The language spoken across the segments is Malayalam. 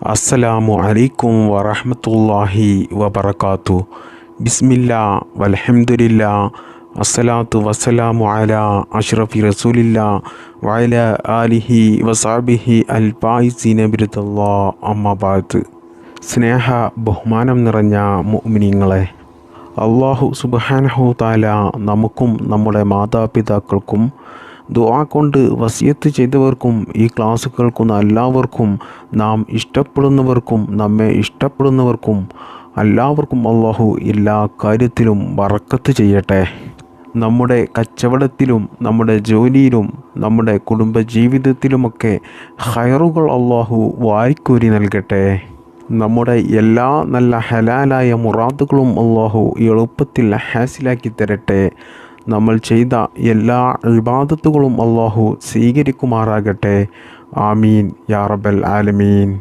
അസ്സലാമു അലൈക്കും വറഹമത്തല്ലാഹി വബർക്കാത്തു ബിസ്മില്ല വലഹമുല്ല അസ്സലാത്തു വസ്സലാമു അല അഷ്റഫി റസൂലില്ല. വയല ആലിഹി വസാബിഹി അൽ പായിസീന അമ്മബാത്ത് സ്നേഹ ബഹുമാനം നിറഞ്ഞ മുഅ്മിനീങ്ങളെ അള്ളാഹു സുബാനഹു താല നമുക്കും നമ്മുടെ മാതാപിതാക്കൾക്കും ദുആ കൊണ്ട് വസിയത്ത് ചെയ്തവർക്കും ഈ ക്ലാസ് കേൾക്കുന്ന എല്ലാവർക്കും നാം ഇഷ്ടപ്പെടുന്നവർക്കും നമ്മെ ഇഷ്ടപ്പെടുന്നവർക്കും എല്ലാവർക്കും അള്ളാഹു എല്ലാ കാര്യത്തിലും വറക്കത്ത് ചെയ്യട്ടെ. നമ്മുടെ കച്ചവടത്തിലും നമ്മുടെ ജോലിയിലും നമ്മുടെ കുടുംബ ജീവിതത്തിലുമൊക്കെ ഹയറുകൾ അള്ളാഹു വാരിക്കോരി നൽകട്ടെ. നമ്മുടെ എല്ലാ നല്ല ഹലാലായ മുറാദുകളും അള്ളാഹു എളുപ്പത്തിൽ ഹാസിലാക്കി തരട്ടെ. നമ്മൾ ചെയ്ത എല്ലാ ഇബാദത്തുകളും അള്ളാഹു സ്വീകരിക്കുമാറാകട്ടെ. ആമീൻ. യാ ആലമീൻ.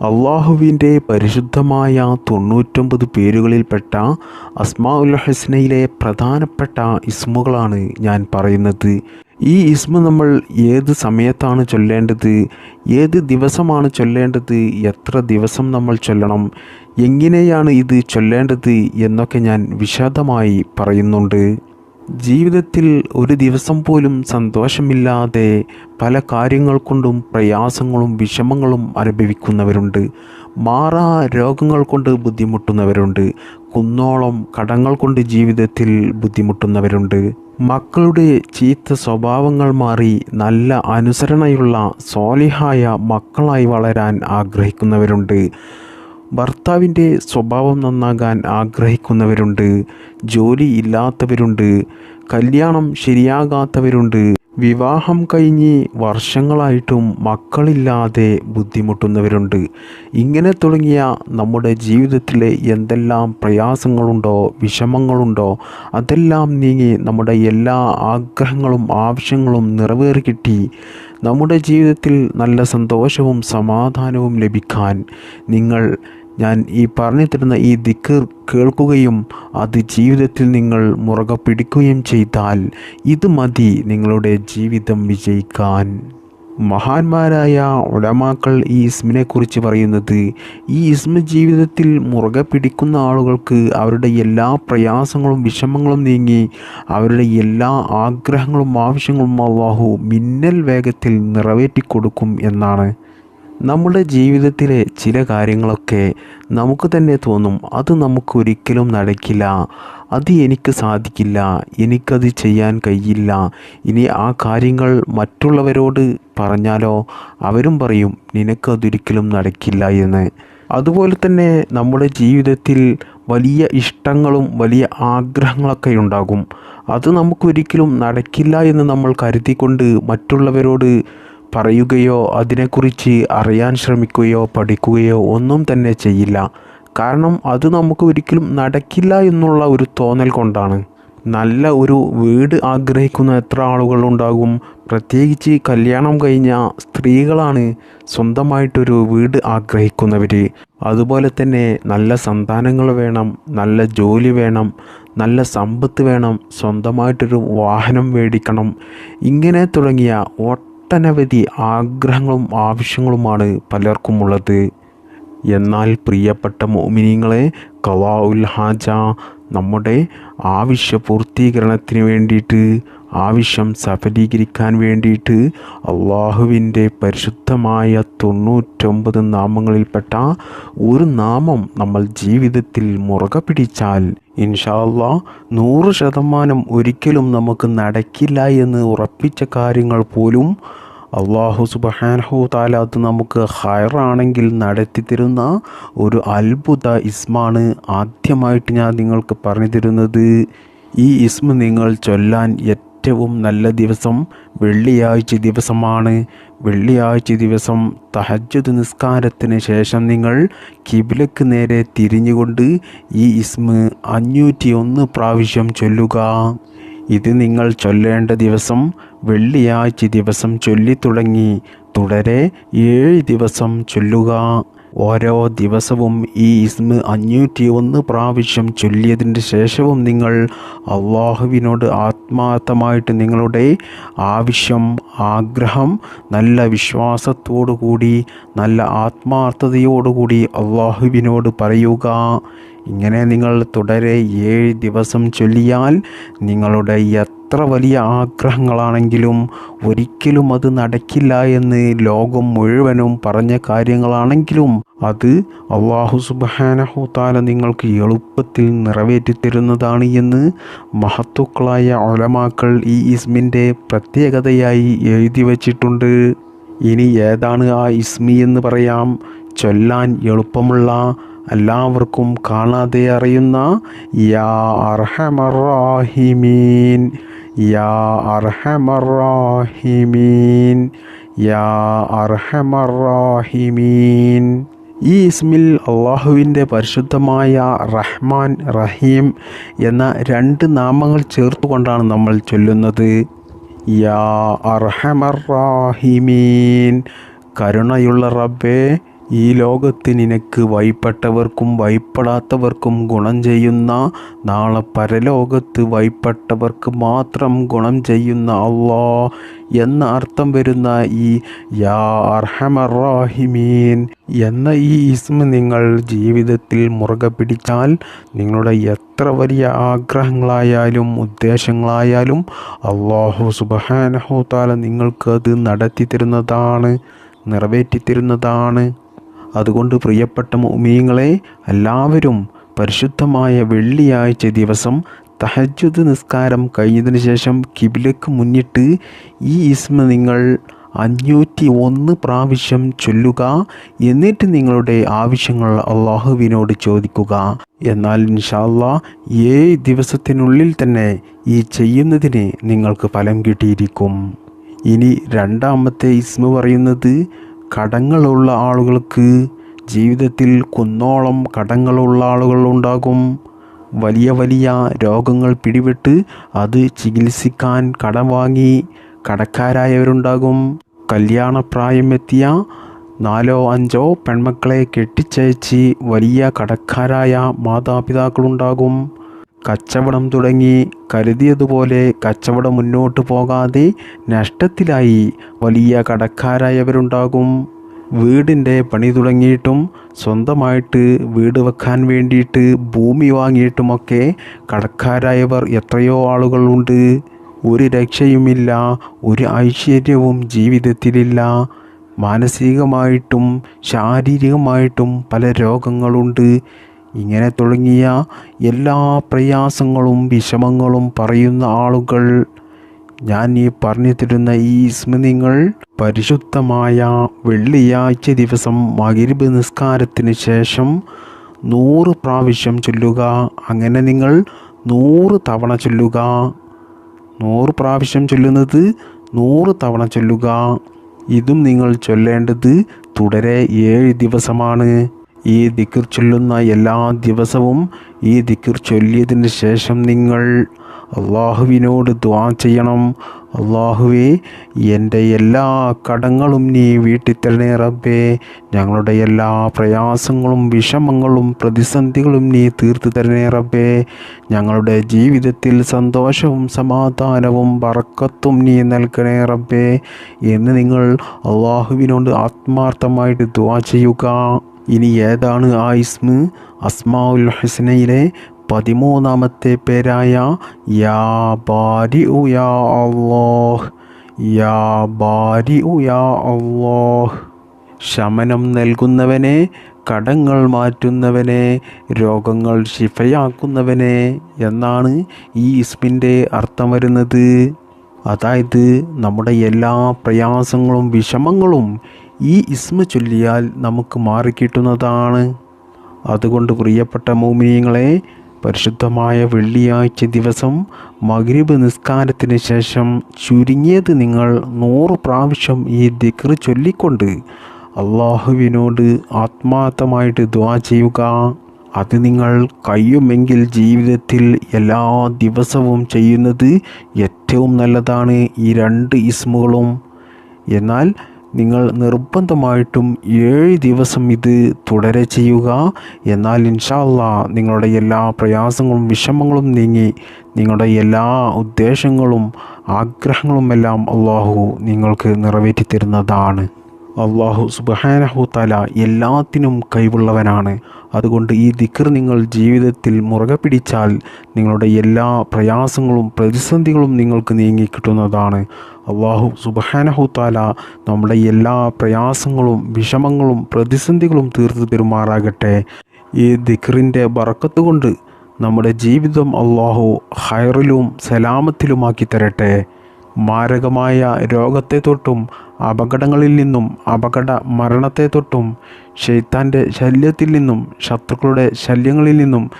അള്ളാഹുവിന്റെ പരിശുദ്ധമായ തൊണ്ണൂറ്റൊമ്പത് പേരുകളിൽപ്പെട്ട അസ്മാ ഉൽ ഹസ്നയിലെ പ്രധാനപ്പെട്ട ഇസ്മുകളാണ് ഞാൻ പറയുന്നത്. ഈ ഇസ്മ നമ്മൾ ഏത് സമയത്താണ് ചൊല്ലേണ്ടത്? ഏത് ദിവസമാണ് ചൊല്ലേണ്ടത്? എത്ര ദിവസം നമ്മൾ ചൊല്ലണം? എങ്ങനെയാണ് ഇത് ചൊല്ലേണ്ടത്? എന്നൊക്കെ ഞാൻ വിശദമായി പറയുന്നുണ്ട്. ജീവിതത്തിൽ ഒരു ദിവസം പോലും സന്തോഷമില്ലാതെ പല കാര്യങ്ങൾ കൊണ്ടും പ്രയാസങ്ങളും വിഷമങ്ങളും അനുഭവിക്കുന്നവരുണ്ട്. മാറാ രോഗങ്ങൾ കൊണ്ട് ബുദ്ധിമുട്ടുന്നവരുണ്ട്. കുന്നോളം കടങ്ങൾ കൊണ്ട് ജീവിതത്തിൽ ബുദ്ധിമുട്ടുന്നവരുണ്ട്. മക്കളുടെ ചീത്ത സ്വഭാവങ്ങൾ മാറി നല്ല അനുസരണയുള്ള സോലിഹായ മക്കളായി വളരാൻ ആഗ്രഹിക്കുന്നവരുണ്ട്. ഭർത്താവിന്റെ സ്വഭാവം നന്നാകാൻ ആഗ്രഹിക്കുന്നവരുണ്ട് ജോലി ഇല്ലാത്തവരുണ്ട് കല്യാണം ശരിയാകാത്തവരുണ്ട്. വിവാഹം കഴിഞ്ഞ് വർഷങ്ങളായിട്ടും മക്കളില്ലാതെ ബുദ്ധിമുട്ടുന്നവരുണ്ട്. ഇങ്ങനെ തുടങ്ങിയ നമ്മുടെ ജീവിതത്തിലെ എന്തെല്ലാം പ്രയാസങ്ങളുണ്ടോ വിഷമങ്ങളുണ്ടോ അതെല്ലാം നീങ്ങി നമ്മുടെ എല്ലാ ആഗ്രഹങ്ങളും ആവശ്യങ്ങളും നിറവേറി കിട്ടി. നമ്മുടെ ജീവിതത്തിൽ നല്ല സന്തോഷവും സമാധാനവും ലഭിക്കാൻ നിങ്ങൾ ഞാൻ ഈ പറഞ്ഞു തരുന്ന ഈ ദിക്കർ കേൾക്കുകയും അത് ജീവിതത്തിൽ നിങ്ങൾ മുറുകെ പിടിക്കുകയും ചെയ്താൽ ഇത് മതി നിങ്ങളുടെ ജീവിതം വിജയിക്കാൻ. മഹാന്മാരായ ഉലമാക്കൾ ഈ ഇസ്മിനെക്കുറിച്ച് പറയുന്നത് ഈ ഇസ്മ ജീവിതത്തിൽ മുറുകെ പിടിക്കുന്ന ആളുകൾക്ക് അവരുടെ എല്ലാ പ്രയാസങ്ങളും വിഷമങ്ങളും നീങ്ങി അവരുടെ എല്ലാ ആഗ്രഹങ്ങളും ആവശ്യങ്ങളും അള്ളാഹു മിന്നൽ വേഗത്തിൽ നിറവേറ്റി കൊടുക്കും എന്നാണ്. നമ്മുടെ ജീവിതത്തിലെ ചില കാര്യങ്ങളൊക്കെ നമുക്ക് തന്നെ തോന്നും അത് നമുക്ക് ഒരിക്കലും നടക്കില്ല അത് എനിക്ക് സാധിക്കില്ല എനിക്കത് ചെയ്യാൻ കഴിയില്ല. ഇനി ആ കാര്യങ്ങൾ മറ്റുള്ളവരോട് പറഞ്ഞാലോ അവരും പറയും നിനക്കതൊരിക്കലും നടക്കില്ല എന്ന്. അതുപോലെ തന്നെ നമ്മുടെ ജീവിതത്തിൽ വലിയ ഇഷ്ടങ്ങളും വലിയ ആഗ്രഹങ്ങളൊക്കെ ഉണ്ടാകും. അത് നമുക്കൊരിക്കലും നടക്കില്ല എന്ന് നമ്മൾ കരുതിക്കൊണ്ട് മറ്റുള്ളവരോട് പറയുകയോ അതിനെക്കുറിച്ച് അറിയാൻ ശ്രമിക്കുകയോ പഠിക്കുകയോ ഒന്നും തന്നെ ചെയ്യില്ല. കാരണം അത് നമുക്ക് ഒരിക്കലും നടക്കില്ല എന്നുള്ള ഒരു തോന്നൽ കൊണ്ടാണ്. നല്ല ഒരു വീട് ആഗ്രഹിക്കുന്ന എത്ര ആളുകളുണ്ടാകും പ്രത്യേകിച്ച് കല്യാണം കഴിഞ്ഞ സ്ത്രീകളാണ് സ്വന്തമായിട്ടൊരു വീട് ആഗ്രഹിക്കുന്നവർ അതുപോലെ തന്നെ നല്ല സന്താനങ്ങൾ വേണം നല്ല ജോലി വേണം നല്ല സമ്പത്ത് വേണം സ്വന്തമായിട്ടൊരു വാഹനം മേടിക്കണം. ഇങ്ങനെ തുടങ്ങിയ ഒട്ടനവധി ആഗ്രഹങ്ങളും ആവശ്യങ്ങളുമാണ് പലർക്കും ഉള്ളത് എന്നാൽ പ്രിയപ്പെട്ട മോമിനിങ്ങളെ കവാ ഉൽ ഹാജ നമ്മുടെ ആവശ്യ പൂർത്തീകരണത്തിന് വേണ്ടിയിട്ട് ആവശ്യം സഫലീകരിക്കാൻ വേണ്ടിയിട്ട് അള്ളാഹുവിന്റെ പരിശുദ്ധമായ തൊണ്ണൂറ്റൊമ്പത് നാമങ്ങളിൽപ്പെട്ട ഒരു നാമം നമ്മൾ ജീവിതത്തിൽ മുറുകെ പിടിച്ചാൽ ഇൻഷാല്ല നൂറ് ശതമാനം ഒരിക്കലും നമുക്ക് നടക്കില്ല എന്ന് ഉറപ്പിച്ച കാര്യങ്ങൾ പോലും അള്ളാഹു സുബഹാനഹു താലാത്ത് നമുക്ക് ഹയറാണെങ്കിൽ നടത്തി തരുന്ന ഒരു അത്ഭുത ഇസ്മാണ് ആദ്യമായിട്ട് ഞാൻ നിങ്ങൾക്ക് പറഞ്ഞു തരുന്നത്. ഈ ഇസ്മ നിങ്ങൾ ചൊല്ലാൻ ഏറ്റവും നല്ല ദിവസം വെള്ളിയാഴ്ച ദിവസമാണ്. വെള്ളിയാഴ്ച ദിവസം തഹജ്ജുദ് നിസ്കാരത്തിന് ശേഷം നിങ്ങൾ കിബിലക്ക് നേരെ തിരിഞ്ഞുകൊണ്ട് ഈ ഇസ്മ അഞ്ഞൂറ്റി ഒന്ന് പ്രാവശ്യം ചൊല്ലുക. ഇത് നിങ്ങൾ ചൊല്ലേണ്ട ദിവസം വെള്ളിയാഴ്ച ദിവസം ചൊല്ലി തുടങ്ങി തുടരെ ഏഴ് ദിവസം ചൊല്ലുക. ഓരോ ദിവസവും ഈ ഇസ്മ അഞ്ഞൂറ്റി ഒന്ന് പ്രാവശ്യം ചൊല്ലിയതിന് ശേഷവും നിങ്ങൾ അള്ളാഹുവിനോട് ആത്മാർത്ഥമായിട്ട് നിങ്ങളുടെ ആവശ്യം ആഗ്രഹം നല്ല വിശ്വാസത്തോടു കൂടി നല്ല ആത്മാർത്ഥതയോടുകൂടി അള്ളാഹുവിനോട് പറയുക. ഇങ്ങനെ നിങ്ങൾ തുടരെ ഏഴ് ദിവസം ചൊല്ലിയാൽ നിങ്ങളുടെ എത്ര വലിയ ആഗ്രഹങ്ങളാണെങ്കിലും ഒരിക്കലും അത് നടക്കില്ല എന്ന് ലോകം മുഴുവനും പറഞ്ഞ കാര്യങ്ങളാണെങ്കിലും അത് അള്ളാഹു സുബാനഹുത്താല നിങ്ങൾക്ക് എളുപ്പത്തിൽ നിറവേറ്റി തരുന്നതാണ് എന്ന് മഹത്തുക്കളായ ഒലമാക്കൾ ഈ ഇസ്മിന്റെ പ്രത്യേകതയായി എഴുതി വച്ചിട്ടുണ്ട്. ഇനി ഏതാണ് ആ ഇസ്മി എന്ന് പറയാം. ചൊല്ലാൻ എളുപ്പമുള്ള എല്ലാവർക്കും കാണാതെ അറിയുന്ന യാ അർഹമറാഹിമീൻ യാ അർഹമറാഹിമീൻ യാ അർഹമറാഹിമീൻ ഈ ഇസ്മിൽ അള്ളാഹുവിന്റെ പരിശുദ്ധമായ റഹ്മാൻ റഹീം എന്ന രണ്ട് നാമങ്ങൾ ചേർത്തുകൊണ്ടാണ് നമ്മൾ ചൊല്ലുന്നത്. യാ അർഹമർ അർഹമറാഹിമീൻ കരുണയുള്ള റബ്ബേ ഈ ലോകത്ത് നിനക്ക് വൈപ്പെട്ടവർക്കും വൈപ്പെടാത്തവർക്കും ഗുണം ചെയ്യുന്ന നാളെ പരലോകത്ത് വൈപ്പെട്ടവർക്ക് മാത്രം ഗുണം ചെയ്യുന്ന അള്ളാ എന്ന അർത്ഥം വരുന്ന ഈ യാ അർഹമറാഹിമീൻ എന്ന ഈ ഇസ്മ നിങ്ങൾ ജീവിതത്തിൽ മുറുകെ പിടിച്ചാൽ നിങ്ങളുടെ എത്ര വലിയ ആഗ്രഹങ്ങളായാലും ഉദ്ദേശങ്ങളായാലും അള്ളാഹു സുബഹാനഹു താല നിങ്ങൾക്കത് നടത്തി തരുന്നതാണ് നിറവേറ്റി തരുന്നതാണ്. അതുകൊണ്ട് പ്രിയപ്പെട്ട മോമിയങ്ങളെ എല്ലാവരും പരിശുദ്ധമായ വെള്ളിയാഴ്ച ദിവസം തഹജുദ് നിസ്കാരം കഴിഞ്ഞതിന് ശേഷം കിബിലക്ക് മുന്നിട്ട് ഈ ഇസ്മ നിങ്ങൾ അഞ്ഞൂറ്റി ഒന്ന് പ്രാവശ്യം ചൊല്ലുക. എന്നിട്ട് നിങ്ങളുടെ ആവശ്യങ്ങൾ അള്ളാഹുവിനോട് ചോദിക്കുക. എന്നാൽ ഇൻഷാല്ല ഏഴ് ദിവസത്തിനുള്ളിൽ തന്നെ ഈ ചെയ്യുന്നതിന് നിങ്ങൾക്ക് ഫലം കിട്ടിയിരിക്കും. ഇനി രണ്ടാമത്തെ ഇസ്മ പറയുന്നത് കടങ്ങളുള്ള ആളുകൾക്ക് ജീവിതത്തിൽ കുന്നോളം കടങ്ങളുള്ള ആളുകൾ ഉണ്ടാകും. വലിയ വലിയ രോഗങ്ങൾ പിടിപെട്ട് അത് ചികിത്സിക്കാൻ കടം വാങ്ങി കടക്കാരായവരുണ്ടാകും. കല്യാണപ്രായമെത്തിയ നാലോ അഞ്ചോ പെൺമക്കളെ കെട്ടിച്ചയച്ച് വലിയ കടക്കാരായ മാതാപിതാക്കളുണ്ടാകും. കച്ചവടം തുടങ്ങി. കരുതിയതുപോലെ കച്ചവടം മുന്നോട്ട് പോകാതെ നഷ്ടത്തിലായി. വലിയ കടക്കാരായവരുണ്ടാകും. വീടിന്റെ പണി തുടങ്ങിയിട്ടും സ്വന്തമായിട്ട് വീട് വെക്കാൻ വേണ്ടിയിട്ട് ഭൂമി വാങ്ങിയിട്ടുമൊക്കെ കടക്കാരായവർ എത്രയോ ആളുകളുണ്ട്. ഒരു രക്ഷയുമില്ല ഒരു ഐശ്വര്യവും ജീവിതത്തിലില്ല. മാനസികമായിട്ടും ശാരീരികമായിട്ടും പല രോഗങ്ങളുണ്ട്. ഇങ്ങനെ തുടങ്ങിയ എല്ലാ പ്രയാസങ്ങളും വിഷമങ്ങളും പറയുന്ന ആളുകൾ ഞാൻ ഈ പറഞ്ഞു തരുന്ന ഈ സ്മൃതികൾ പരിശുദ്ധമായ വെള്ളിയാഴ്ച ദിവസം മകരിബ് നിസ്കാരത്തിന് ശേഷം നൂറ് പ്രാവശ്യം ചൊല്ലുക. അങ്ങനെ നിങ്ങൾ നൂറ് തവണ ചൊല്ലുക. നൂറ് പ്രാവശ്യം ചൊല്ലുന്നത് നൂറ് തവണ ചൊല്ലുക. ഇതും നിങ്ങൾ ചൊല്ലേണ്ടത് തുടരെ ഏഴ് ദിവസമാണ്. ഈ ദിക്കിർ ചൊല്ലുന്ന എല്ലാ ദിവസവും ഈ ദിക്കിർ ചൊല്ലിയതിന് ശേഷം നിങ്ങൾ അള്ളാഹുവിനോട് ദ്വാ ചെയ്യണം. അള്ളാഹുവേ എന്റെ എല്ലാ കടങ്ങളും നീ വീട്ടിത്തരണേ റബ്ബേ. ഞങ്ങളുടെ എല്ലാ പ്രയാസങ്ങളും വിഷമങ്ങളും പ്രതിസന്ധികളും നീ തീർത്തു തരണേ റബ്ബേ. ഞങ്ങളുടെ ജീവിതത്തിൽ സന്തോഷവും സമാധാനവും വറക്കത്തും നീ നൽകണേ റബ്ബേ. എന്ന് നിങ്ങൾ അള്ളാഹുവിനോട് ആത്മാർത്ഥമായിട്ട് ദ്വാ ചെയ്യുക. ഇനി ഏതാണ് ആ ഇസ്മ് അസ്മാഉൽ ഹുസ്നയിലെ പതിമൂന്നാമത്തെ പേരായ യാ ബാരി ഉ യാ അള്ളാഹ് യാ ബാരി ഉ യാ അള്ളാഹ് ശമനം നൽകുന്നവനെ കടങ്ങൾ മാറ്റുന്നവനെ രോഗങ്ങൾ ശിഫയാക്കുന്നവനെ എന്നാണ് ഈ ഇസ്മിന്റെ അർത്ഥം വരുന്നത്. അതായത് നമ്മുടെ എല്ലാ പ്രയാസങ്ങളും വിഷമങ്ങളും ഈ ഇസ്മ ചൊല്ലിയാൽ നമുക്ക് മാറിക്കിട്ടുന്നതാണ് അതുകൊണ്ട് പ്രിയപ്പെട്ട മോമിനിയങ്ങളെ പരിശുദ്ധമായ വെള്ളിയാഴ്ച ദിവസം മഗ്രിബ് നിസ്കാരത്തിന് ശേഷം ചുരുങ്ങിയത് നിങ്ങൾ നൂറ് പ്രാവശ്യം ഈ ദിക്ർ ചൊല്ലിക്കൊണ്ട് അള്ളാഹുവിനോട് ആത്മാർത്ഥമായിട്ട് ദ്വാ ചെയ്യുക. അത് നിങ്ങൾ കഴിയുമെങ്കിൽ ജീവിതത്തിൽ എല്ലാ ദിവസവും ചെയ്യുന്നത് ഏറ്റവും നല്ലതാണ് ഈ രണ്ട് ഇസ്മുകളും. എന്നാൽ നിങ്ങൾ നിർബന്ധമായിട്ടും ഏഴ് ദിവസം ഇത് തുടരെ ചെയ്യുക. എന്നാൽ ഇൻഷാല്ല നിങ്ങളുടെ എല്ലാ പ്രയാസങ്ങളും വിഷമങ്ങളും നീങ്ങി നിങ്ങളുടെ എല്ലാ ഉദ്ദേശങ്ങളും ആഗ്രഹങ്ങളുമെല്ലാം അള്ളാഹു നിങ്ങൾക്ക് നിറവേറ്റി തരുന്നതാണ്. അള്ളാഹു സുബഹാനഹു തല എല്ലാത്തിനും കഴിവുള്ളവനാണ്. അതുകൊണ്ട് ഈ ദിക്കർ നിങ്ങൾ ജീവിതത്തിൽ മുറുകെ പിടിച്ചാൽ നിങ്ങളുടെ എല്ലാ പ്രയാസങ്ങളും പ്രതിസന്ധികളും നിങ്ങൾക്ക് നീങ്ങിക്കിട്ടുന്നതാണ് അള്ളാഹു സുബഹാനഹു താല നമ്മുടെ എല്ലാ പ്രയാസങ്ങളും വിഷമങ്ങളും പ്രതിസന്ധികളും തീർത്തു പെരുമാറാകട്ടെ ഈ ദിക്കറിന്റെ ബറക്കത്ത് കൊണ്ട് നമ്മുടെ ജീവിതം അള്ളാഹു ഹൈറിലും സലാമത്തിലുമാക്കി തരട്ടെ. മാരകമായ രോഗത്തെ തൊട്ടും അപകടങ്ങളിൽ നിന്നും അപകട മരണത്തെ തൊട്ടും ഷെയ്ത്താന്റെ ശല്യത്തിൽ നിന്നും ശത്രുക്കളുടെ ശല്യങ്ങളിൽ നിന്നും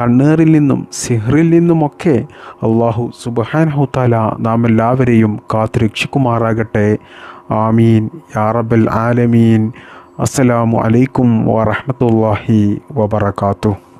കണ്ണേറിൽ നിന്നും സിഹ്റിൽ നിന്നുമൊക്കെ അള്ളാഹു സുബഹാനഹുത്താല നാം എല്ലാവരെയും കാത്തു രക്ഷിക്കുമാറാകട്ടെ ആമീൻ യാറബൽ ആലമീൻ. അസ്സലാമു അലൈക്കും വറഹ്മത്തുള്ളാഹി വബറകാതുഹു.